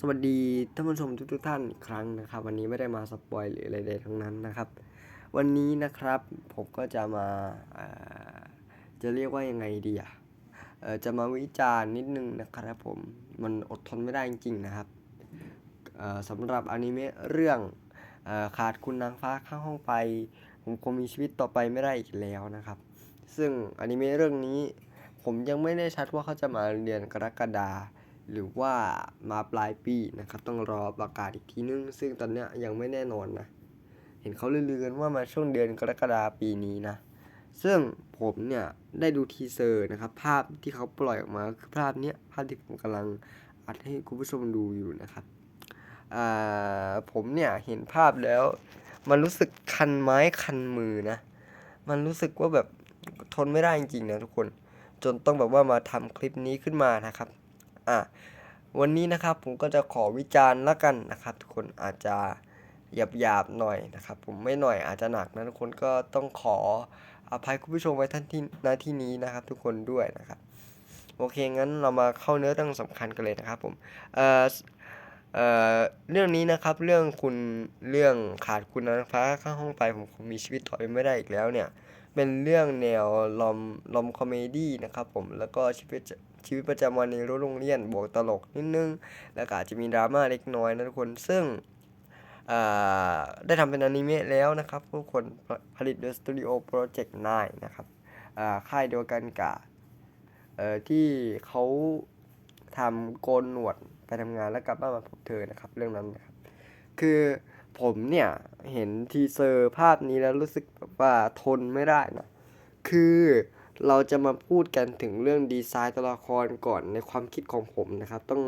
สวัสดีท่านผู้ชมทุกๆท่านอีกครั้งนะครับ วันนี้ไม่ได้มาสปอยหรืออะไรใดทั้งนั้นนะครับ วันนี้นะครับผมก็จะมาจะเรียกว่ายังไงดีอะจะมาวิจารณ์นิดนึงนะครับผมมันอดทนไม่ได้จริงๆนะครับสำหรับอนิเมะเรื่องอ่อขาดคุณนางฟ้าข้างห้องไป ผมคงมีชีวิตต่อไปไม่ได้อีกแล้วนะครับ ซึ่งอนิเมะเรื่องนี้ผมยังไม่ได้ชัดว่าเขาจะมาเดือนกรกฎา หรือว่ามาปลายปีนะครับ ต้องรอประกาศอีกทีนึง ซึ่งตอนนี้ยังไม่แน่นอนนะ เห็นเขาลือกันว่ามาช่วงเดือนกรกฎาปีนี้นะ ซึ่งผมเนี่ยได้ดูทีเซอร์นะครับ ภาพที่เขาปล่อยออกมาคือภาพเนี้ยภาพที่ผมกำลังอัดให้คุณผู้ชมดูอยู่นะครับผมเนี่ยเห็นภาพแล้ว มันรู้สึกคันไม้คันมือนะ มันรู้สึกว่าแบบทนไม่ได้จริงๆนะทุกคน จนต้องแบบว่ามาทำคลิปนี้ขึ้นมานะครับ อะวันนี้นะครับผมก็จะขอวิจารณ์ละกันนะครับ ทุกคนอาจจะหยาบหยาบๆหน่อยนะครับ ผมไม่หน่อยอาจจะหนักนะทุกคนก็ต้องขออภัยคุณผู้ชมไว้ท่านที่หน้าที่นี้นะครับ ทุกคนด้วยนะครับ โอเคงั้นเรามาเข้าเนื้อเรื่องสำคัญกันเลยนะครับผมเอ่อเอ่อเรื่องนี้นะครับเรื่องคุณเรื่องขาดคุณนางฟ้าข้างห้องไปผมคงมีชีวิตต่อไปไม่ได้อีกแล้วเนี่ยเป็นเรื่องแนวลอมลอมคอมเมดี้นะครับผมแล้วก็ชีวิต ชีวิตประจำวันในโรงเรียนบวกตลกนิดนึง แล้วก็อาจจะมีดราม่าเล็กน้อยนะทุกคนซึ่งได้ทำเป็นอนิเมะแล้วนะครับทุกคนผลิตโดยสตูดิโอโปรเจกต์9นะครับค่ายเดียวกันกับที่เขาทำโกนหนวดไปทำงานแล้วกลับบ้านมาพบเธอนะครับเรื่องนั้นนะครับคือผมเนี่ยเห็นทีเซอร์ภาพนี้แล้วรู้สึกแบบว่าทนไม่ได้นะคือ เราจะมาพูดกันถึงเรื่องดีไซน์ตัวละครก่อนในความคิดของผมนะครับ ต้อง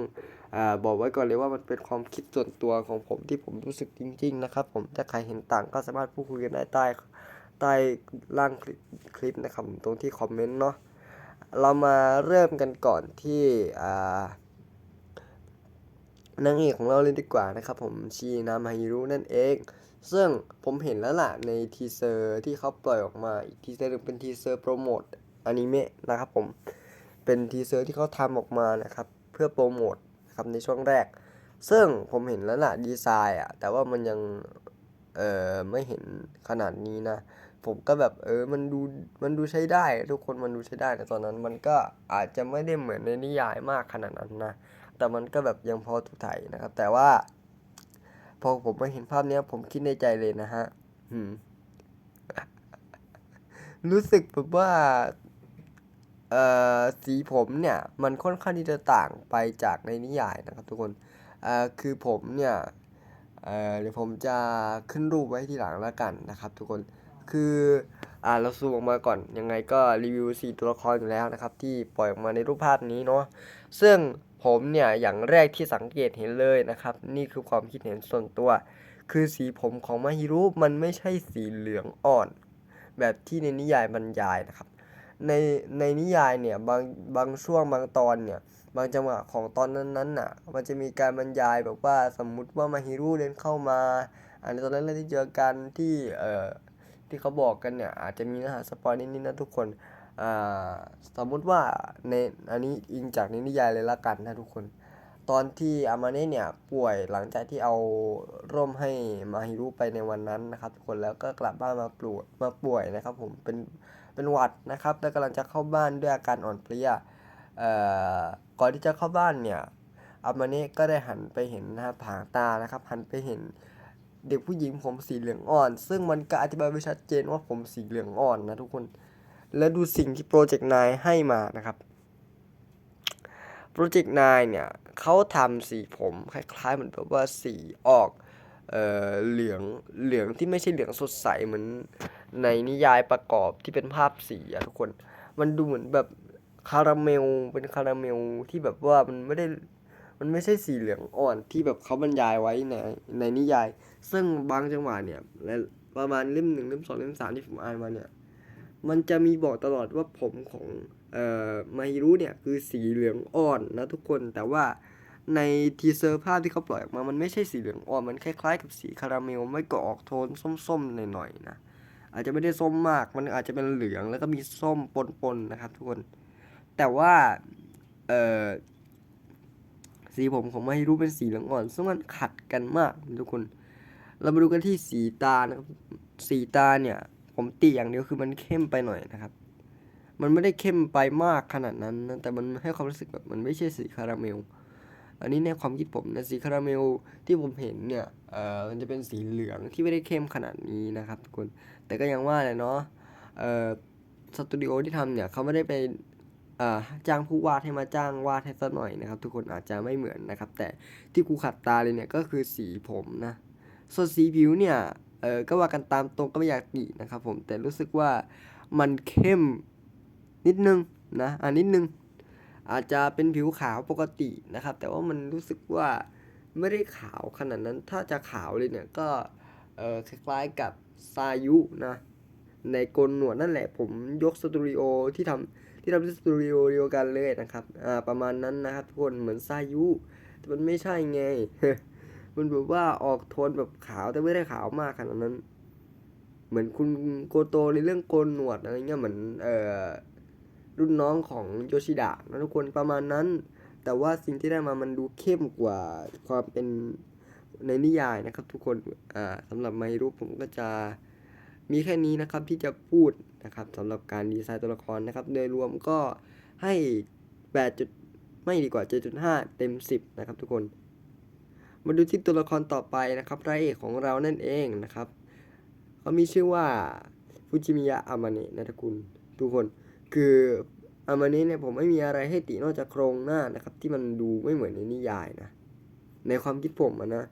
อบอกไว้ก่อนเลยว่ามันเป็นความคิดส่วนตัวของผมที่ผมรู้สึกจริง ๆ นะครับ ผมถ้าใครเห็นต่างก็สามารถพูดคุยกันได้ใต้ใต้ล่างคลิปคลิปนะครับตรงที่คอมเมนต์เนาะเรามาเริ่มกันก่อนที่นางเอกของเราเลยดีกว่านะครับ ผมชีนามาฮิรุนั่นเองซึ่งผมเห็นแล้วล่ะในทีเซอร์ที่เขาปล่อยออกมาอีกทีเซอร์นึงเป็นทีเซอร์โปรโมท อนิเมะนะครับผมเป็นทีเซอร์ที่เขาทำออกมานะครับ เพื่อโปรโมทนะครับในช่วงแรก ซึ่งผมเห็นแล้วล่ะดีไซน์อะแต่ว่ามันยังเออไม่เห็นขนาดนี้นะ ผมก็แบบเออมันดูมันดูใช้ได้ ทุกคนมันดูใช้ได้แต่ตอนนั้นมันก็อาจจะไม่ได้เหมือนในนิยายมากขนาดนั้นนะแต่มันก็แบบยังพอถูกถ่ายนะครับ แต่ว่า พอผมมาเห็นภาพเนี้ยผมคิดในใจเลยนะฮะรู้สึกแบบว่า เอ่อสีผมเนี่ยมันค่อนข้างที่จะต่างไปจากในนิยายนะครับทุกคนเอ่อคือผมเนี่ยเอ่อเดี๋ยวผมจะขึ้นรูปไว้ทีหลังแล้วกันนะครับ ทุกคนคืออ่าเราซูมออกมาก่อนยังไงก็รีวิวสีตัวละครอยู่แล้วนะครับ ที่ปล่อยออกมาในรูปภาพนี้เนาะซึ่งผมเนี่ยอย่างแรกที่สังเกตเห็นเลยนะครับ นี่คือความคิดเห็นส่วนตัว คือสีผมของมาฮิรุมันไม่ใช่สีเหลืองอ่อน แบบที่ในนิยายบรรยายนะครับ ในในนิยายเนี่ยบางบางช่วงบางตอนเนี่ยบางจังหวะของตอนนั้นๆน่ะ มันจะมีการบรรยายแบบว่าสมมุติว่ามาฮิรุเดินเข้ามาอันในตอนนั้นเราที่เจอกันที่เอ่อที่เขาบอกกันเนี่ยอาจจะมีเนื้อหาสปอยนิดๆนะทุกคนอ่าสมมุติว่าในอันนี้อิงจากในนิยายเลยละกันนะทุกคน ตอนที่อามาเนะเนี่ยป่วยหลังจากที่เอาร่มให้มาฮิรุไปในวันนั้นนะครับทุกคนแล้วก็กลับบ้านมาป่วยมาป่วยนะครับผมเป็น เป็นหวัดนะครับ แล้วกำลังจะเข้าบ้านด้วยอาการอ่อนเพลียก่อนที่จะเข้าบ้านเนี่ยอามาเนะก็ได้หันไปเห็นนะครับผางตานะครับ หันไปเห็นเด็กผู้หญิงผมสีเหลืองอ่อน ซึ่งมันก็อธิบายไว้ชัดเจนว่าผมสีเหลืองอ่อนนะทุกคน แล้วดูสิ่งที่โปรเจกต์นายให้มานะครับ โปรเจกต์นายเนี่ยเขาทำสีผมคล้ายๆเหมือนแบบว่าสีออก เอ่อ เหลือง เหลืองที่ไม่ใช่เหลืองสดใสเหมือน ในนิยายประกอบที่เป็นภาพสีอะทุกคน มันดูเหมือนแบบคาราเมลเป็นคาราเมลที่แบบว่ามันไม่ได้มันไม่ใช่สีเหลืองอ่อนที่แบบเขาบรรยายไว้ในในนิยาย ซึ่งบางจังหวะเนี่ยและประมาณเล่มหนึ่งเล่มสองเล่มสามที่ผมอ่านมาเนี่ย มันจะมีบอกตลอดว่าผมของเอ่อมาฮิรุเนี่ยคือสีเหลืองอ่อนนะทุกคนแต่ว่าในทีเซอร์ภาพที่เขาปล่อยออกมา มันไม่ใช่สีเหลืองอ่อน มันคล้ายๆกับสีคาราเมล ไม่ก็ออกโทนส้มๆหน่อยๆนะ อาจจะไม่ได้ส้มมาก มันอาจจะเป็นเหลืองแล้วก็มีส้มปนๆนะครับทุกคน แต่ว่าเออสีผมของมาฮิรุเป็นสีเหลืองอ่อนซึ่งมันขัดกันมากทุกคน เรามาดูกันที่สีตานะครับสีตาเนี่ย ผมติอย่างเดียวคือมันเข้มไปหน่อยนะครับ มันไม่ได้เข้มไปมากขนาดนั้นนะแต่มันให้ความรู้สึกแบบมันไม่ใช่สีคาราเมล อันนี้ในความคิดผมนะสีคาราเมลที่ผมเห็นเนี่ยเอ่อมันจะเป็นสีเหลืองที่ไม่ได้เข้มขนาดนี้นะครับทุกคนแต่ก็ยังว่าแหละเนาะเอ่อสตูดิโอที่ทำเนี่ยเขาไม่ได้ไปอ่าจ้างผู้วาดให้มาจ้างวาดให้ซะหน่อยนะครับ ทุกคนอาจจะไม่เหมือนนะครับ แต่ที่กูขัดตาเลยเนี่ยก็คือสีผมนะส่วนสีผิวเนี่ยเออก็ว่ากันตามตรงก็ไม่อยากตินะครับผมแต่รู้สึกว่ามันเข้มนิดนึงนะอ่านิดนึง อาจจะเป็นผิวขาวปกตินะครับ แต่ว่ามันรู้สึกว่าไม่ได้ขาวขนาดนั้น ถ้าจะขาวเลยเนี่ยก็คล้ายๆกับซายุนะในโกนหนวดนั่นแหละผมยกสตูดิโอที่ทำที่ทำสตูดิโอเดียวกันเลยนะครับอ่าประมาณนั้นนะครับทุกคนเหมือนซายุแต่มันไม่ใช่ไง มันแบบว่าออกโทนแบบขาวแต่ไม่ได้ขาวมากขนาดนั้น เหมือนคุณโกโตในเรื่องโกนหนวดอะไรเงี้ยเหมือนเอ่อ รุ่นน้องของโยชิดะนะทุกคนประมาณนั้น แต่ว่าสิ่งที่ได้มามันดูเข้มกว่าความเป็นในนิยายนะครับ ทุกคนอ่าสำหรับไมรุผมก็จะมีแค่นี้นะครับที่จะพูดนะครับสำหรับการดีไซน์ตัวละครนะครับ โดยรวมก็ให้8จุดไม่ดีกว่า 7.5 เต็ม 10 นะครับทุกคน มาดูที่ตัวละครต่อไปนะครับพระเอกของเรานั่นเองนะครับ เขามีชื่อว่า ฟูจิมิยะอามาเนะนะทุกคนทุกคน คืออามาเนะเนี่ยผมไม่มีอะไรให้ตินอกจากโครงหน้านะครับ ที่มันดูไม่เหมือนในนิยายนะในความคิดผมนะ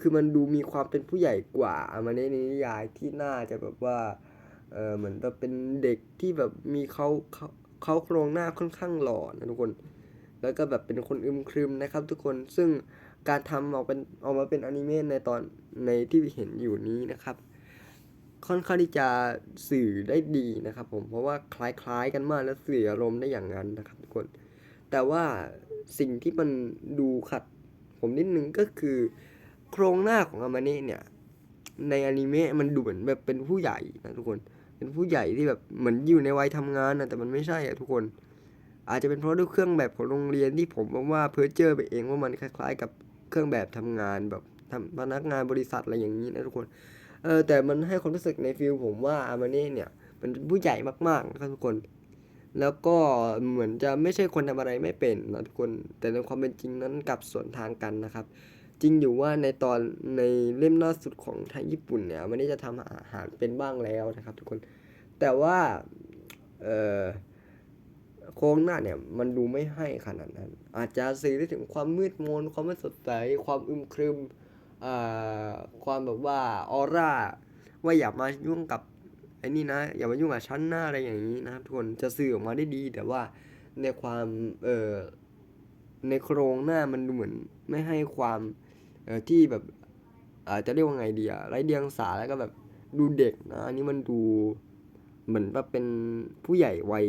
คือมันดูมีความเป็นผู้ใหญ่กว่าอามาเนะในนิยายที่น่าจะแบบว่าเออเหมือนแบบเป็นเด็กที่แบบมีเขาเขาเขาโครงหน้าค่อนข้างหล่อนะทุกคน แล้วก็แบบเป็นคนอึมครึมนะครับ ทุกคนซึ่งการทำออกเป็นออกมาเป็นอนิเมะในตอนในที่เห็นอยู่นี้นะครับ ค่อนข้างที่จะสื่อได้ดีนะครับ ผมเพราะว่าคล้ายๆกันมากและสื่ออารมณ์ได้อย่างนั้นนะครับทุกคน แต่ว่าสิ่งที่มันดูขัด ผมนิดนึงก็คือ โครงหน้าของอามาเนะเนี่ยในอนิเมะมันดูเหมือนแบบเป็นผู้ใหญ่นะทุกคน เป็นผู้ใหญ่ที่แบบเหมือนอยู่ในวัยทำงานนะแต่มันไม่ใช่อะทุกคน อาจจะเป็นเพราะด้วยเครื่องแบบของโรงเรียนที่ผมว่าเพ้อเจอไปเองว่ามันคล้าย ๆ กับเครื่องแบบทำงานแบบทำพนักงานบริษัทอะไรอย่างนี้นะทุกคน เออแต่มันให้ความรู้สึกในฟิลผมว่าอามาเน่เนี่ยมันผู้ใหญ่มากๆนะครับทุกคน แล้วก็เหมือนจะไม่ใช่คนทำอะไรไม่เป็นนะทุกคน แต่ในความเป็นจริงนั้นกลับสวนทางกันนะครับ จริงอยู่ว่าในตอนในเล่มล่าสุดของทางญี่ปุ่นเนี่ยมันได้จะทำอาหารเป็นบ้างแล้วนะครับ ทุกคน แต่ว่าเออโครงหน้าเนี่ยมันดูไม่ให้ขนาดนั้น อาจจะสื่อได้ถึงความมืดมนความไม่สดใสความอึมครึม ความแบบว่าออร่าว่าอย่ามายุ่งกับไอ้นี่นะ อย่ามายุ่งกับชั้นหน้าอะไรอย่างนี้นะครับทุกคนจะสื่อออกมาได้ดี แต่ว่าในความเอ่อในโครงหน้ามันดูเหมือนไม่ให้ความเอ่อที่แบบอาจจะเรียกว่าไงดีอะไร้เดียงสาแล้วก็แบบดูเด็กนะอันนี้มันดูเหมือนว่าเป็นผู้ใหญ่วัย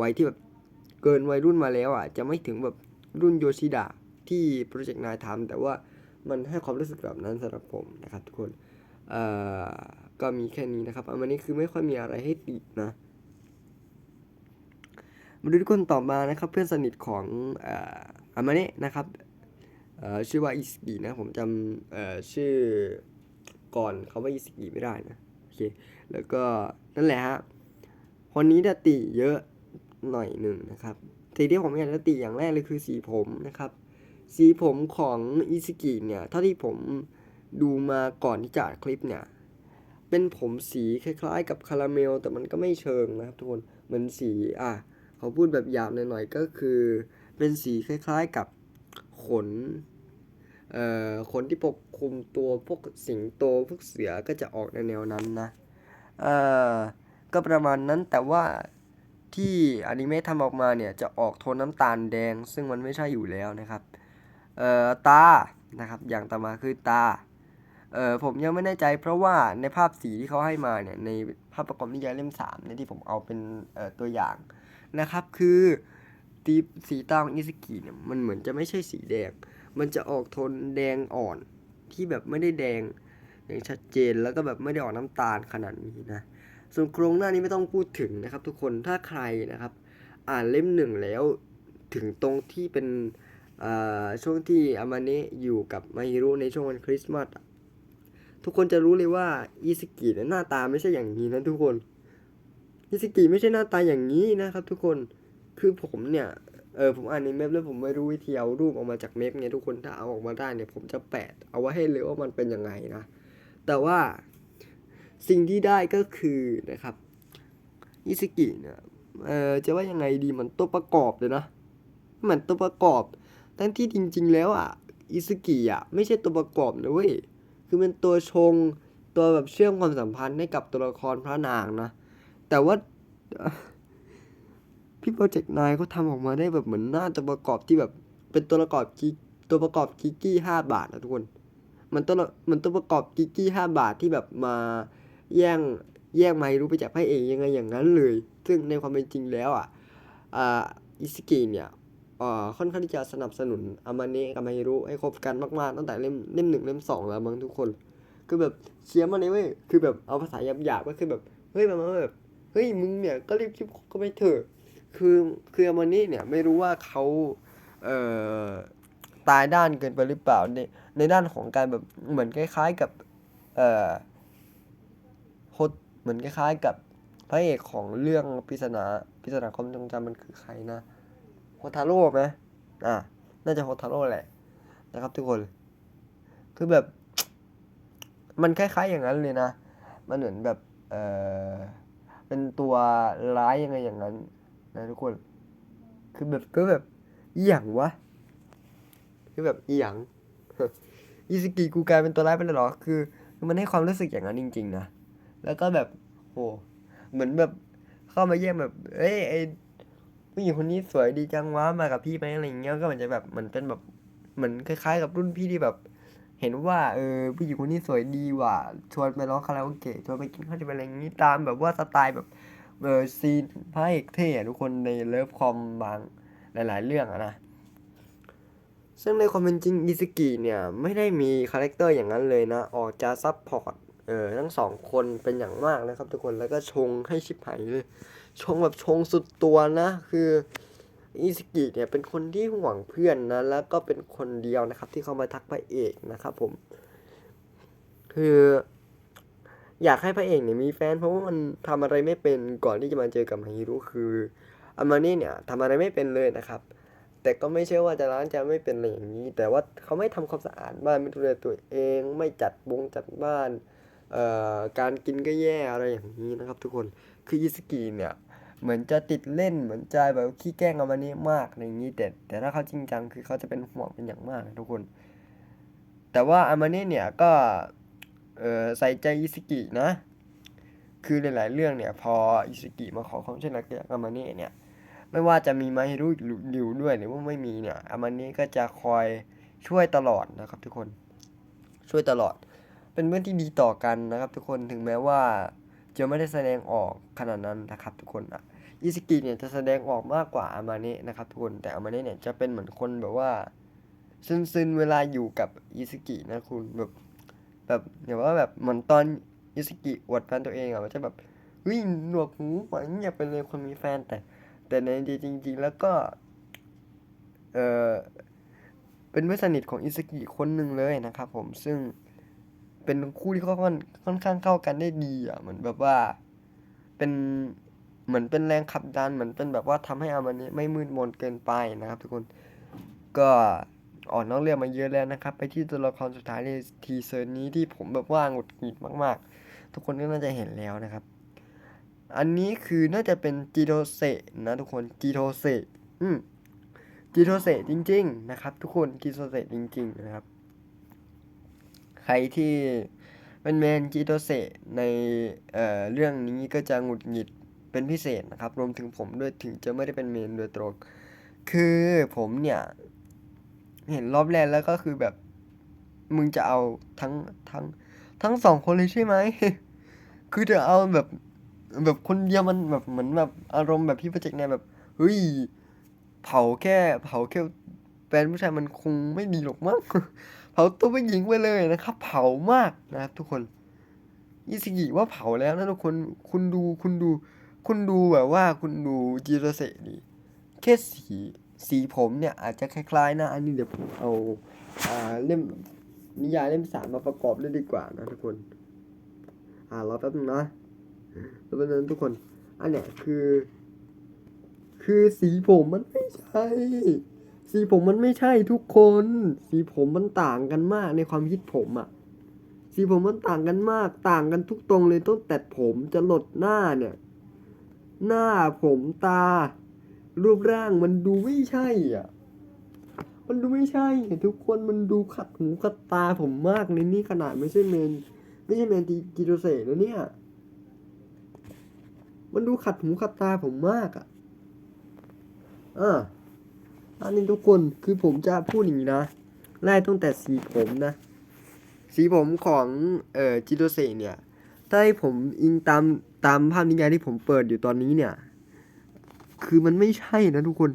วัยที่แบบเกินวัยรุ่นมาแล้วอะจะไม่ถึงแบบรุ่นโยชิดะที่โปรเจกต์นายทำแต่ว่า มันให้ความรู้สึกแบบนั้นสำหรับผมนะครับทุกคนเอ่อก็มีแค่นี้นะครับอันนี้คือไม่ค่อยมีอะไรให้ตินะ มาดูทุกคนต่อมานะครับ เพื่อนสนิทของเอ่ออามาเนะนะครับเอ่อชื่อว่าอิสกินะผมจำเอ่อชื่อก่อนเขาว่าอิสกิไม่ได้นะโอเคแล้วก็นั่นแหละฮะคนนี้จะติเยอะหน่อยหนึ่งนะครับสิ่งที่ผมอยากจะติอย่างแรกเลยคือสีผมนะครับ สีผมของอิสกิเนี่ยเท่าที่ผมดูมาก่อนที่จะคลิปเนี่ย เป็นผมสีคล้ายๆ กับคาราเมล แต่มันก็ไม่เชิงนะครับทุกคนเหมือนสีอะเขาพูดแบบหยาบหน่อยๆก็คือ เป็นสีคล้ายๆกับขนเอ่อขนที่ปกคลุมตัวพวกสิงโตพวกเสือก็จะออกในแนวนั้นนะเอ่อก็ประมาณนั้นแต่ว่าที่อนิเมะทำออกมาเนี่ยจะออกโทนน้ำตาลแดง ซึ่งมันไม่ใช่อยู่แล้วนะครับ เอ่อตานะครับอย่างต่อมาคือตาเอ่อผมยังไม่แน่ใจเพราะว่าในภาพสีที่เขาให้มาเนี่ยในภาพประกอบนิยายเล่มสามเนี่ยที่ผมเอาเป็นตัวอย่างนะครับคือตีสีตาของอิสกิเนี่ยมันเหมือนจะไม่ใช่สีแดง มันจะออกโทนแดงอ่อนที่แบบไม่ได้แดงอย่างชัดเจนแล้วก็แบบไม่ได้ออกน้ำตาลขนาดนี้นะส่วนโครงหน้านี้ไม่ต้องพูดถึงนะครับ ทุกคนถ้าใครนะครับ อ่านเล่มหนึ่งแล้วถึงตรงที่เป็น ช่วงที่อามาเนะอยู่กับมาฮิรุในช่วงวันคริสต์มาสทุกคนจะรู้เลยว่าอิสกิเนี่ยหน้าตาไม่ใช่อย่างนี้นะทุกคนอิสกิไม่ใช่หน้าตาอย่างนี้นะครับทุกคนคือผมเนี่ยเออผมอ่านในเมพแล้วผมไม่รู้วิธีเอารูปออกมาจากเมพเนี่ยทุกคนถ้าเอาออกมาได้เนี่ยผมจะแปะเอาไว้ให้เลยว่ามันเป็นยังไงนะแต่ว่าสิ่งที่ได้ก็คือนะครับอิสกิเนี่ยเออจะว่ายังไงดีมันตัวประกอบเลยนะเหมือนตัวประกอบ ทั้งที่จริง ๆ แล้วอะอิสกิอะไม่ใช่ตัวประกอบนะเว้ยคือเป็นตัวชงตัวแบบเชื่อมความสัมพันธ์ให้กับตัวละครพระนางนะ แต่ว่าพี่โปรเจกต์นายเขาทำออกมาได้แบบเหมือนหน้าตัวประกอบที่แบบ เป็นตัวประกอบกิตัวประกอบกิกกี้ห้าบาทนะทุกคน มันตัวมันตัวประกอบกิกกี้ห้าบาทที่แบบมาแย่งแย่งไมรู้ไปจากพระเอกยังไงอย่างนั้นเลย ซึ่งในความเป็นจริงแล้วอะอ่าอิสกิเนี่ย ค่อนข้างที่จะสนับสนุนอามาเนะกับไมรุให้คบกันมากๆตั้งแต่เล่มเล่มหนึ่งเล่มสองแล้วมั้งทุกคน คือแบบเชียร์มาเลยเว้ยคือแบบเอาภาษาหยาบๆก็คือแบบเฮ้ยมันมาแบบเฮ้ยมึงเนี่ยก็รีบคิบก็ไปเถอะคือคืออามานีเนี่ยไม่รู้ว่าเขาเอ่อตายด้านเกินไปหรือเปล่าในในด้านของการแบบเหมือนคล้าย ๆกับเอ่อโฮสเหมือนคล้ายๆกับพระเอกของเรื่องปริศนาปริศนาความทรงจำมันคือใครนะ โฮทาโร่ไหมอ่าน่าจะโฮทาโร่แหละนะครับทุกคน คือแบบ มันคล้ายๆอย่างนั้นเลยนะ มันเหมือนแบบ เออเป็นตัวร้ายยังไงอย่างนั้น นะทุกคน คือแบบก็แบบอีหยังวะ คือแบบอีหยังอิสกิกูกลายเป็นตัวร้ายไปเลยหรอคือคือมันให้ความรู้สึกอย่างนั้นจริง ๆ นะ แล้วก็แบบโหเหมือนแบบเข้ามาเยี่ยมแบบ เอ้ยไอ ผู้หญิงคนนี้สวยดีจังวะมากับพี่ไหมอะไรอย่างเงี้ยก็มันจะแบบเหมือนเป็นแบบเหมือนคล้าย ๆ กับรุ่นพี่ที่แบบ เห็นว่าเออผู้หญิงคนนี้สวยดีว่ะชวนไปร้องคาราโอเกะชวนไปกินข้าวจะไปอะไรอย่างงี้ตามแบบว่าสไตล์แบบเออซีนพระเอกเท่ทุกคนในเลิฟคอมบางหลาย ๆ เรื่องอะนะซึ่งในความเป็นจริงอิสกิเนี่ยไม่ได้มีคาแรคเตอร์อย่างนั้นเลยนะ ออกจะซับพอร์ตเออทั้งสองคนเป็นอย่างมากนะครับทุกคนแล้วก็ชงให้ชิบหายเลย ชงแบบชงสุดตัวนะ คืออิสกิเนี่ยเป็นคนที่ห่วงเพื่อนนะ แล้วก็เป็นคนเดียวนะครับ ที่เข้ามาทักพระเอกนะครับผม คือ อยากให้พระเอกเนี่ยมีแฟน เพราะว่ามันทำอะไรไม่เป็นก่อนที่จะมาเจอกับมาฮิรุคืออามานี่เนี่ยทำอะไรไม่เป็นเลยนะครับ แต่ก็ไม่ใช่ว่าจะล้างจานไม่เป็นอะไรอย่างนี้ แต่ว่าเขาไม่ทำความสะอาดบ้านไม่ดูแลตัวเอง ไม่จัดบงจัดบ้านเอ่อการกินก็แย่อะไรอย่างนี้นะครับ ทุกคน คืออิสกิเนี่ยเหมือนจะติดเล่นเหมือนใจแบบขี้แกล้งอามานี่มากอะไรอย่างนี้แต่แต่ถ้าเขาจริงจังคือเขาจะเป็นห่วงเป็นอย่างมากทุกคน แต่ว่าอามานี่เนี่ยก็เออใส่ใจอิสกินะ คือหลายๆเรื่องเนี่ยพออิสกิมาขอความช่วยเหลือจากอามาเน่เนี่ยไม่ว่าจะมีมาฮิรุอยู่ด้วยหรือว่าไม่มีเนี่ยอามาเน่ก็จะคอยช่วยตลอดนะครับทุกคนช่วยตลอด เป็นเพื่อนที่ดีต่อกันนะครับทุกคนถึงแม้ว่า จะไม่ได้แสดงออกขนาดนั้นนะครับทุกคนอะอิสกิเนี่ยจะแสดงออกมากกว่าอามาเน่นะครับทุกคนแต่อามาเน่เนี่ยจะเป็นเหมือนคนแบบว่าซึนๆเวลาอยู่กับอิสกินะคุณแบบแบบอย่างว่าแบบเหมือนตอนอิสกิอวดแฟนตัวเองอะมันจะแบบเฮ้ยหนวกหูหวานอยากเป็นเลยคนมีแฟนแต่ แต่ในจริง ๆ แล้วก็ เออเป็นเพื่อนสนิทของอิสกิคนหนึ่งเลยนะครับผมซึ่ง เป็นคู่ที่ค่อนค่อนข้างเข้ากันได้ดีอะเหมือนแบบว่า เป็นเหมือนเป็นแรงขับดันเหมือนเป็นแบบว่าทำให้อามันนี้ไม่มืดมนเกินไปนะครับ ทุกคนก็อ่อนน้องเรื่องมาเยอะแล้วนะครับ ไปที่ตัวละครสุดท้ายในทีเซอร์นี้ที่ผมแบบว่าหงุดหงิดมาก ๆ ทุกคนก็น่าจะเห็นแล้วนะครับ อันนี้คือน่าจะเป็นจิโทเซะนะทุกคนจิโทเซะอืมจิโทเซะจริง ๆ นะครับ ทุกคนจิโทเซะจริง ๆ นะครับ ใครที่เป็นเมนจิโตเซในเอ่อเรื่องนี้ก็จะหงุดหงิดเป็นพิเศษนะครับ รวมถึงผมด้วยถึงจะไม่ได้เป็นเมนโดยตรง คือผมเนี่ย เห็นรอบแรกแล้วก็คือแบบ มึงจะเอาทั้งทั้งทั้งสองคนเลยใช่ไหม คือจะเอาแบบแบบคนเดียวมันแบบเหมือนแบบอารมณ์แบบพี่โปรเจกต์เนี่ยแบบเฮ้ยเผาแค่เผาแค่แฟนผู้ชายมันคงไม่ดีหรอกมั้ง เผาตัวผู้หญิงไปเลยนะครับ เผามากนะครับ ทุกคนอิสกิว่าเผาแล้วนะทุกคนคุณดูคุณดู คุณดูแบบว่าคุณดูจิโรเซะดิแค่สีสีผมเนี่ยอาจจะคล้ายๆนะอันนี้เดี๋ยวผมเอาอ่าเล่มนิยายเล่มสามมาประกอบด้วยดีกว่านะทุกคน อ่ารอแป๊บนึงนะแล้วแป๊บนึงทุกคน อันเนี้ยคือ คือสีผมมันไม่ใช่ สีผมมันไม่ใช่ทุกคน สีผมมันต่างกันมากในความคิดผมอะสีผมมันต่างกันมาก ต่างกันทุกตรงเลยต้นแต่ผมจะหลดหน้าเนี่ย หน้าผมตา รูปร่างมันดูไม่ใช่อะ มันดูไม่ใช่อะทุกคนมันดูขัดหูขัดตาผมมากในนี่ขนาดไม่ใช่เมน ไม่ใช่เมนจีจิโรเซ่แล้วเนี่ย มันดูขัดหูขัดตาผมมากอะอ่า อันนี้ทุกคนคือผมจะพูดอย่างนี้นะไล่ตั้งแต่สีผมนะ สีผมของเอ่อจิโรเซเนี่ยถ้าให้ผมอิงตามตามภาพนิยายที่ผมเปิดอยู่ตอนนี้เนี่ย คือมันไม่ใช่นะทุกคน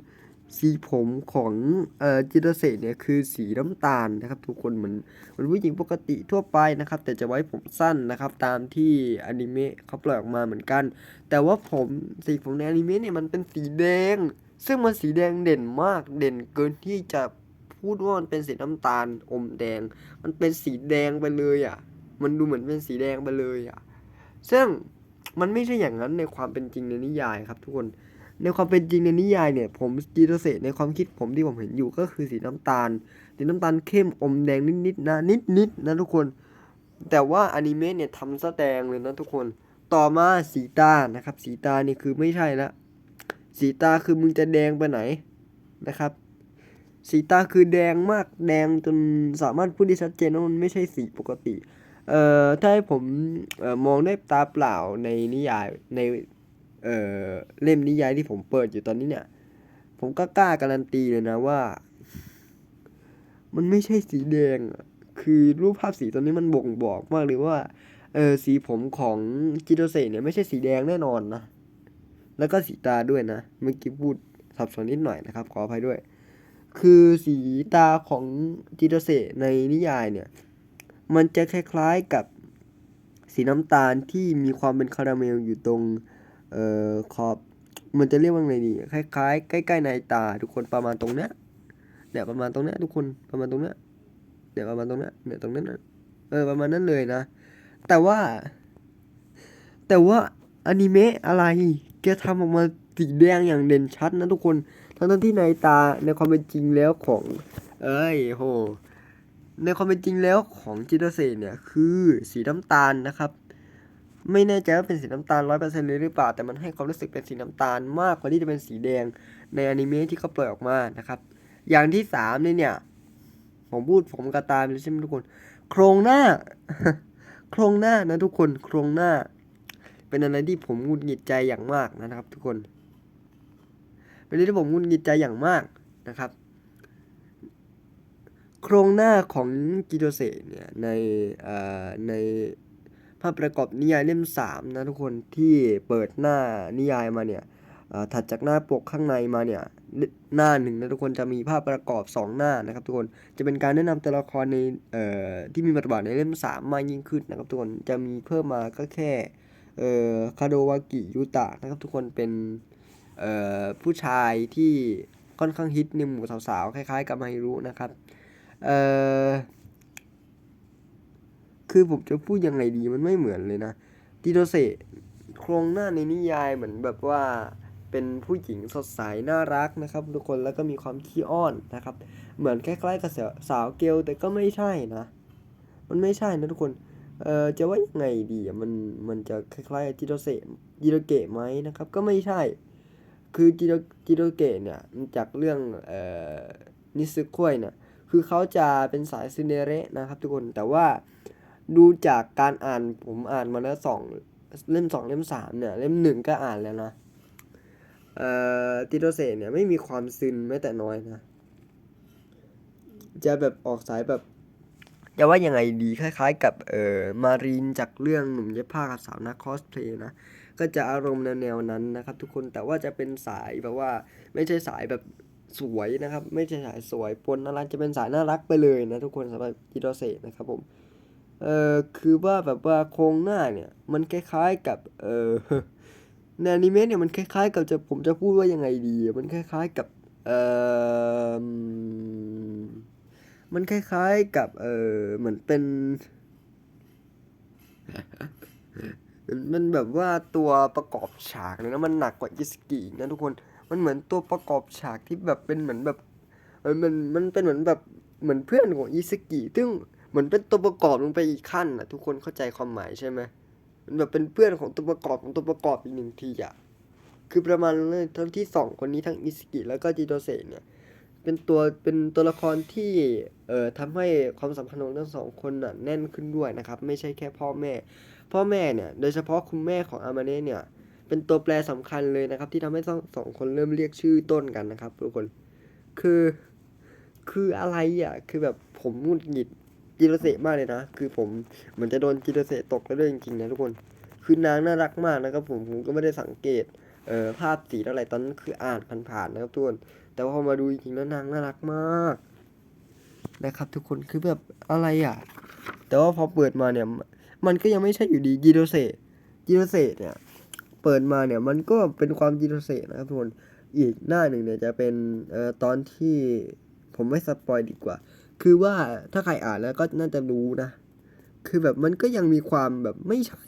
สีผมของเอ่อจิโรเซเนี่ยคือสีน้ำตาลนะครับ ทุกคนเหมือนเหมือนผู้หญิงปกติทั่วไปนะครับ แต่จะไว้ผมสั้นนะครับ ตามที่อนิเมะเขาปล่อยออกมาเหมือนกัน แต่ว่าผมสีผมในอนิเมะเนี่ยมันเป็นสีแดง ซึ่งมันสีแดงเด่นมากเด่นเกินที่จะพูดว่ามันเป็นสีน้ำตาลอมแดง มันเป็นสีแดงไปเลยอะ มันดูเหมือนเป็นสีแดงไปเลยอะ ซึ่งมันไม่ใช่อย่างนั้นในความเป็นจริงในนิยายครับทุกคน ในความเป็นจริงในนิยายเนี่ย ผมจิโรเซในความคิดผมที่ผมเห็นอยู่ก็คือสีน้ำตาล สีน้ำตาลเข้มอมแดงนิดๆนะนิดๆนะทุกคน แต่ว่าอนิเมะเนี่ยทำซะแดงเลยนะทุกคน ต่อมาสีตานะครับ สีตานี่คือไม่ใช่ละ สีตาคือมึงจะแดงไปไหนนะครับ สีตาคือแดงมากแดงจนสามารถพูดได้ชัดเจนว่ามันไม่ใช่สีปกติ เอ่อถ้าให้ผมออมองด้ตาเปล่าในนิยายในเอ่อเล่มนิยายที่ผมเปิดอยู่ตอนนี้เนี่ย ผมก็กล้าการันตีเลยนะว่า มันไม่ใช่สีแดงคือรูปภาพสีตอนนี้มันบ่งบอกมากเลยว่าเออสีผมของจิโตเซเนี่ยไม่ใช่สีแดงแน่นอนนะ แล้วก็สีตาด้วยนะ เมื่อกี้พูดสับสนนิดหน่อยนะครับ ขออภัยด้วย คือสีตาของจิโตเซในนิยายเนี่ย มันจะคล้ายๆกับสีน้ำตาลที่มีความเป็นคาราเมลอยู่ตรงเอ่อขอบมันจะเรียกว่าไงดีคล้ายๆ ใกล้ๆในตาทุกคนประมาณตรงเนี้ยเนี่ยประมาณตรงเนี้ยทุกคนประมาณตรงเนี้ยเนี่ยประมาณตรงเนี้ยเนี่ยตรงนั้นน่ะเออประมาณนั้นเลยนะ แต่ว่า แต่ว่าอนิเมะอะไร แกทำออกมาสีแดงอย่างเด่นชัดนะทุกคน ทั้งที่ในตาในความเป็นจริงแล้วของ เอ้ยโห ในความเป็นจริงแล้วของจิตเซเนี่ยคือสีน้ำตาลนะครับ ไม่แน่ใจว่าเป็นสีน้ำตาลร้อยเปอร์เซ็นต์เลยหรือเปล่า แต่มันให้ความรู้สึกเป็นสีน้ำตาลมากกว่าที่จะเป็นสีแดงในอนิเมะที่เขาปล่อยออกมานะครับ อย่างที่สามเนี่ยเนี่ยผมพูดผมกระตามเลยใช่ไหมทุกคน โครงหน้า โครงหน้านะทุกคน โครงหน้า เป็นอะไรที่ผมหงุดหงิดใจอย่างมากนะครับ ทุกคน เป็นอะไรที่ผมหงุดหงิดใจอย่างมากนะครับ โครงหน้าของกิโดเซเนี่ยในในภาพประกอบนิยายเล่มสามนะทุกคนที่เปิดหน้านิยายมาเนี่ยถัดจากหน้าปกข้างในมาเนี่ยหน้าหนึ่งนะทุกคนจะมีภาพประกอบสองหน้านะครับทุกคนจะเป็นการแนะนำตัวละครในที่มีบทบาทในเล่มสามมากยิ่งขึ้นนะครับทุกคนจะมีเพิ่มมาก็แค่ เอ่อคาโดวากิยุตะนะครับทุกคนเป็นเอ่อผู้ชายที่ค่อนข้างฮิตในหมู่สาวๆ คล้ายๆ กับมาฮิรุนะครับ เอ่อ คือผมจะพูดยังไงดีมันไม่เหมือนเลยนะจิโตเซโครงหน้าในนิยายเหมือนแบบว่าเป็นผู้หญิงสดใสน่ารักนะครับ ทุกคนแล้วก็มีความขี้อ้อนนะครับ เหมือนคล้ายๆกับสาวสาวเกลแต่ก็ไม่ใช่นะ มันไม่ใช่นะทุกคน เอ่อจะว่ายังไงดีอะมันมันจะคล้ายๆจิโตเซจิโรเกะไหมนะครับ ก็ไม่ใช่ คือจิโรจิโรเกะเนี่ยจากเรื่องเอ่อนิสึคุยเนี่ยคือเขาจะเป็นสายซินเดเรนะครับทุกคนแต่ว่าดูจากการอ่านผมอ่านมาแล้วสองเล่มสองเล่มสามเนี่ยเล่มหนึ่งก็อ่านแล้วนะเอ่อติโตเซเนี่ยไม่มีความซึนแม้แต่น้อยนะ จะแบบออกสายแบบ จะว่ายังไงดีคล้ายๆ กับเอ่อมารีนจากเรื่องหนุ่มเย็บผ้ากับสาวนักคอสเพลย์นะก็จะอารมณ์แนวๆนั้นนะครับ ทุกคนแต่ว่าจะเป็นสายแบบว่าไม่ใช่สายแบบสวยนะครับ ไม่ใช่สายสวยปนน่ารักจะเป็นสายน่ารักไปเลยนะทุกคนสำหรับจิโตเซนะครับผมเอ่อคือว่าแบบว่าโครงหน้าเนี่ยมันคล้ายๆกับเอ่อในอนิเมะเนี่ยมันคล้ายๆ กับจะผมจะพูดว่ายังไงดี มันคล้ายๆกับเอ่อ มันคล้ายๆกับเออเหมือนเป็น มันแบบว่าตัวประกอบฉากเลยนะมันหนักกว่าอิสกินะทุกคนมันเหมือนตัวประกอบฉากที่แบบเป็นเหมือนแบบมันมันมันเป็นเหมือนแบบเหมือนเพื่อนของอิสกิซึ่งเหมือนเป็นตัวประกอบลงไปอีกขั้นอะ ทุกคนเข้าใจความหมายใช่ไหมมันแบบเป็นเพื่อนของตัวประกอบของตัวประกอบอีกหนึ่งทีอะคือประมาณเลยทั้งที่สองคนนี้ทั้งอิสกิแล้วก็จิโตเซเนี่ย เป็นตัวเป็นตัวละครที่เอ่อทำให้ความสัมพันธ์ของทั้งสองคนน่ะแน่นขึ้นด้วยนะครับ ไม่ใช่แค่พ่อแม่ พ่อแม่เนี่ยโดยเฉพาะคุณแม่ของอามาเนะเนี่ยเป็นตัวแปรสำคัญเลยนะครับ ที่ทำให้ทั้งสองคนเริ่มเรียกชื่อต้นกันนะครับทุกคนคือคืออะไรอะคือแบบผมงุดหงิดจิโรเซะมากเลยนะ คือผมเหมือนจะโดนจิโรเซะตกแล้วด้วยจริงๆนะทุกคนคือนางน่ารักมากนะครับผมผมก็ไม่ได้สังเกตเอ่อภาพสีเท่าไรตอนนั้นคืออ่านผ่านๆนะครับทุกคน แต่ว่าพอมาดูจริงๆแล้วนางน่ารักมาก นะครับทุกคนคือแบบอะไรอะ แต่ว่าพอเปิดมาเนี่ย มันก็ยังไม่ใช่อยู่ดีจิโรเซะจิโรเซเนี่ย เปิดมาเนี่ยมันก็เป็นความจิโรเซนะครับทุกคนอีกหน้าหนึ่งเนี่ยจะเป็นเอ่อตอนที่ผมไม่สปอยดีกว่า คือว่าถ้าใครอ่านแล้วก็น่าจะรู้นะ คือแบบมันก็ยังมีความแบบไม่ใช่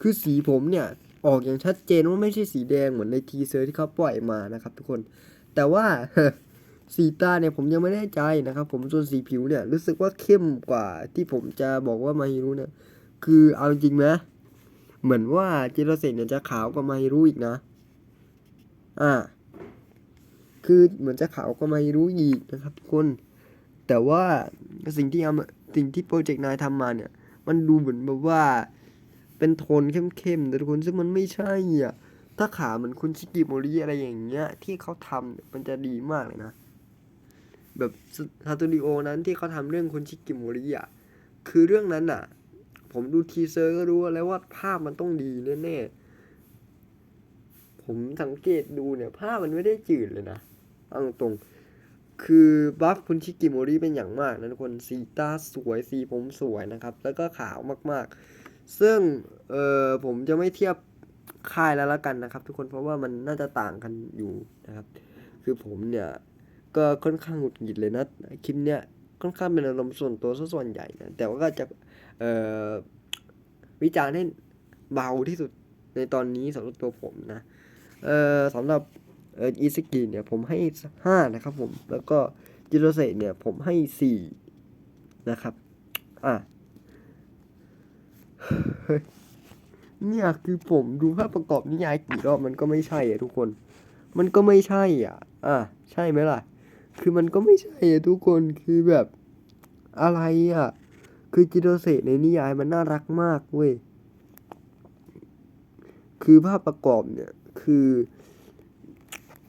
คือสีผมเนี่ย ออกอย่างชัดเจนว่าไม่ใช่สีแดงเหมือนในทีเซอร์ที่เขาปล่อยมานะครับทุกคน แต่ว่าสีตาเนี่ยผมยังไม่แน่ใจนะครับ ผมส่วนสีผิวเนี่ยรู้สึกว่าเข้มกว่าที่ผมจะบอกว่ามาฮิรุเนี่ยคือเอาจริงไหมเหมือนว่าจิโรเซนเนี่ยจะขาวกว่ามาฮิรุอีกนะ อ่า คือเหมือนจะขาวกว่ามาฮิรุอีกนะครับทุกคน แต่ว่าสิ่งที่เอาสิ่งที่โปรเจกต์นายทำมาเนี่ย มันดูเหมือนแบบว่า เป็นโทนเข้มๆแต่ทุกคนซึ่งมันไม่ใช่อะ ถ้าขาเหมือนคุณชิกิโมริอะไรอย่างเงี้ย ที่เขาทำเนี่ยมันจะดีมากเลยนะ แบบสตูดิโอนั้นที่เขาทำเรื่องคุณชิกิโมริอะคือเรื่องนั้นอะ ผมดูทีเซอร์ก็รู้แล้วว่าภาพมันต้องดีแน่ๆผมสังเกตดูเนี่ยภาพมันไม่ได้จืดเลยนะเอาตรงคือบัฟคุณชิกิโมริเป็นอย่างมากนะทุกคนสีตาสวยสีผมสวยนะครับ แล้วก็ขาวมากๆ ซึ่งเออผมจะไม่เทียบ ค่ายแล้วละกันนะครับ ทุกคนเพราะว่ามันน่าจะต่างกันอยู่นะครับ คือผมเนี่ยก็ค่อนข้างหงุดหงิดเลยนะคลิปเนี้ยค่อนข้างเป็นอารมณ์ส่วนตัวซะส่วนใหญ่นะแต่ว่าก็จะวิจารณ์ให้เบาที่สุดในตอนนี้สำหรับตัวผมนะสำหรับอ่ออิสกิเนี่ยผมให้ห้านะครับผม แล้วก็จิโรเซเนี่ยผมให้สี่นะครับ อะ เนี่ยคือผมดูภาพประกอบนิยายกี่รอบมันก็ไม่ใช่อะทุกคน มันก็ไม่ใช่อะ อะใช่ไหมล่ะ คือมันก็ไม่ใช่อะทุกคนคือแบบอะไรอะ คือจิโรเซในนิยายมันน่ารักมากเว้ยคือภาพประกอบเนี่ยคือ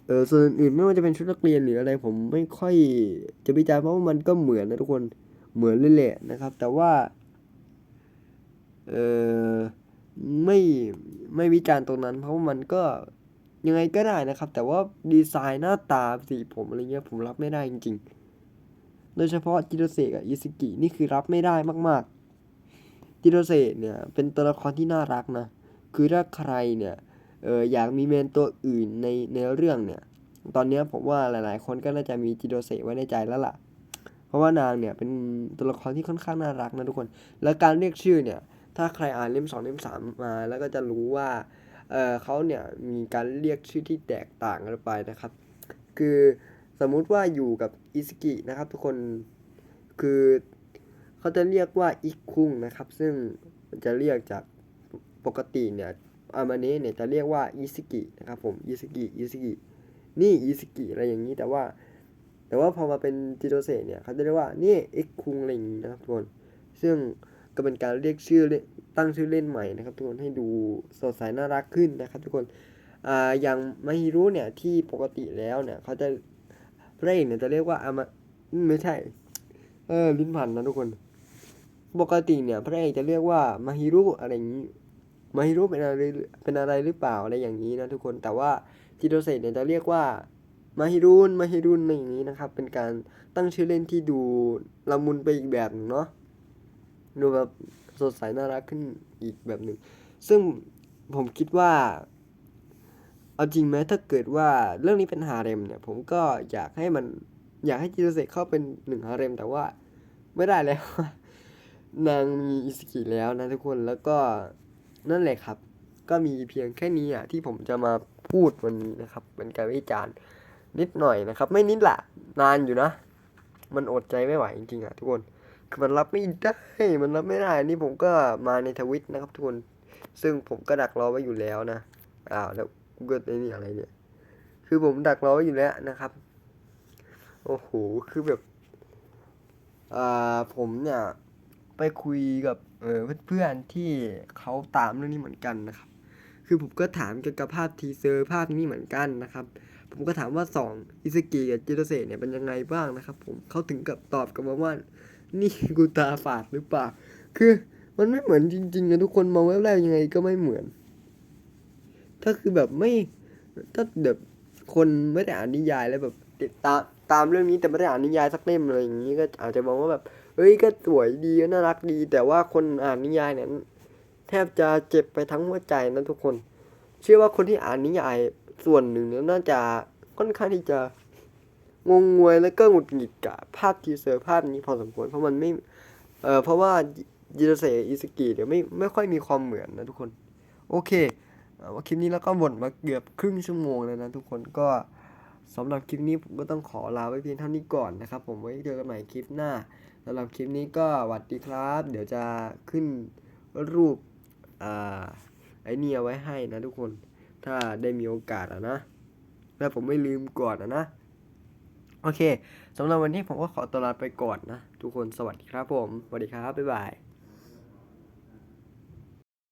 เออส่วนอื่นไม่ว่าจะเป็นชุดนักเรียนหรืออะไรผมไม่ค่อยจะวิจารณ์เพราะว่ามันก็เหมือนนะทุกคนเหมือนเลยแหละนะครับ แต่ว่าเออ ไม่ไม่วิจารณ์ตรงนั้น เพราะามันก็ยังไงก็ได้นะครับ แต่ว่าดีไซน์หน้าตาสีผมอะไรเงี้ยผมรับไม่ได้จริง ๆ โดยเฉพาะจิโรเซะกับอิสกินี่คือรับไม่ได้มาก ๆ จิโรเซะเนี่ยเป็นตัวละครที่น่ารักนะ คือถ้าใครเนี่ยเอออยากมีเมนตัวอื่นในในเรื่องเนี่ย ตอนนี้ผมว่าหลาย ๆ คนก็น่าจะมีจิโรเซะไว้ในใจแล้วล่ะ เพราะว่านางเนี่ยเป็นตัวละครที่ค่อนข้างน่ารักนะทุกคน แล้วการเรียกชื่อเนี่ย ถ้าใครอ่านเล่มสองเล่มสามมาแล้วก็จะรู้ว่าเออเขาเนี่ยมีการเรียกชื่อที่แตกต่างกันไปนะครับ คือสมมุติว่าอยู่กับอิสกินะครับ ทุกคนคือเขาจะเรียกว่าอิคุงนะครับ ซึ่งจะเรียกจากปกติเนี่ยอามาเนะเนี่ยจะเรียกว่าอิสกินะครับผมอิสกิอิสกินี่อิสกิอะไรอย่างนี้แต่ว่า แต่ว่าพอมาเป็นจิโรเซเนี่ยเขาจะเรียกว่านี่อ็กคุงอะไรอย่างนี้นะครับทุกคนซึ่ง ก็เป็นการเรียกชื่อเล่นตั้งชื่อเล่นใหม่นะครับ ทุกคนให้ดูสดใสน่ารักขึ้นนะครับ ทุกคนอ่าอย่างมาฮิรุเนี่ยที่ปกติแล้วเนี่ยเขาจะพระเอกเนี่ยจะเรียกว่าอามาไม่ใช่ เออลิ้นพันนะทุกคน ปกติเนี่ย พระเอกจะเรียกว่ามาฮิรุอะไรอย่างนี้มาฮิรุเป็นอะไรเป็นอะไรหรือเปล่าอะไรอย่างนี้นะทุกคนแต่ว่าจิโรเซะเนี่ยจะเรียกว่ามาฮิรุนมาฮิรุนอะไรอย่างนี้นะครับ เป็นการตั้งชื่อเล่นที่ดูละมุนไปอีกแบบนึงเนาะ ดูแบบสดใสน่ารักขึ้นอีกแบบหนึ่ง ซึ่งผมคิดว่า เอาจริงไหมถ้าเกิดว่าเรื่องนี้เป็นฮาเร็มเนี่ย ผมก็อยากให้มันอยากให้จิโรเซเข้าเป็นหนึ่งฮาเร็ม แต่ว่าไม่ได้แล้ว นางมีอิสกิแล้วนะทุกคนแล้วก็นั่นแหละครับ ก็มีเพียงแค่นี้อะที่ผมจะมาพูดวันนี้นะครับ เป็นการวิจารณ์นิดหน่อยนะครับ ไม่นิดละนานอยู่นะ มันอดใจไม่ไหวจริงๆอะทุกคน มันรับไม่ได้ มันรับไม่ได้ นี่ผมก็มาในทวิตนะครับทุกคน ซึ่งผมก็ดักรอไว้อยู่แล้วนะ อ้าวแล้วกูเกิดไอ้นี่อะไรเนี่ย คือผมดักรอไว้อยู่แล้วนะครับ โอ้โห คือแบบ อ่า ผมเนี่ย ไปคุยกับ เออเพื่อนๆที่เขาตามเรื่องนี้เหมือนกันนะครับ คือผมก็ถามเกี่ยวกับภาพทีเซอร์ภาพนี้เหมือนกันนะครับผมก็ถามว่าสองอิสกิกับจิโรเซเนี่ยเป็นยังไงบ้างนะครับผมเขาถึงกับตอบกลับมาว่า นี่กูตาฝาดหรือเปล่า คือมันไม่เหมือนจริงๆนะทุกคนมองแวบแรกยังไงก็ไม่เหมือน ถ้าคือแบบไม่ถ้าแบบคนไม่ได้อ่านนิยายแล้วแบบติดตามตามเรื่องนี้แต่ไม่ได้อ่านนิยายสักเล่มอะไรอย่างนี้ก็อาจจะมองว่าแบบเฮ้ยก็สวยดีก็น่ารักดี แต่ว่าคนอ่านนิยายเนี่ยแทบจะเจ็บไปทั้งหัวใจนะทุกคน เชื่อว่าคนที่อ่านนิยายส่วนหนึ่งน่าจะค่อนข้างที่จะ งงงวยแล้วก็หงุดหงิดกับภาพทีเซอร์ภาพนี้พอสมควรเพราะมันไม่เออเพราะว่าจิรเซอิสกิเนี่ยไม่ไม่ค่อยมีความเหมือนนะทุกคน โอเคเออว่าคลิปนี้แล้วก็บ่นมาเกือบครึ่งชั่วโมงแล้วนะทุกคนก็สำหรับคลิปนี้ผมก็ต้องขอลาไว้เพียงเท่านี้ก่อนนะครับ ผมไว้เจอกันใหม่คลิปหน้าสำหรับคลิปนี้ก็หวัดดีครับ เดี๋ยวจะขึ้นรูปอ่าไอเนี่ยไว้ให้นะทุกคน ถ้าได้มีโอกาสอะนะถ้าผมไม่ลืมก่อนอะนะ โอเคสำหรับวันนี้ผมก็ขอตัวลาไปก่อนนะ ทุกคนสวัสดีครับผม สวัสดีครับ บ๊ายบาย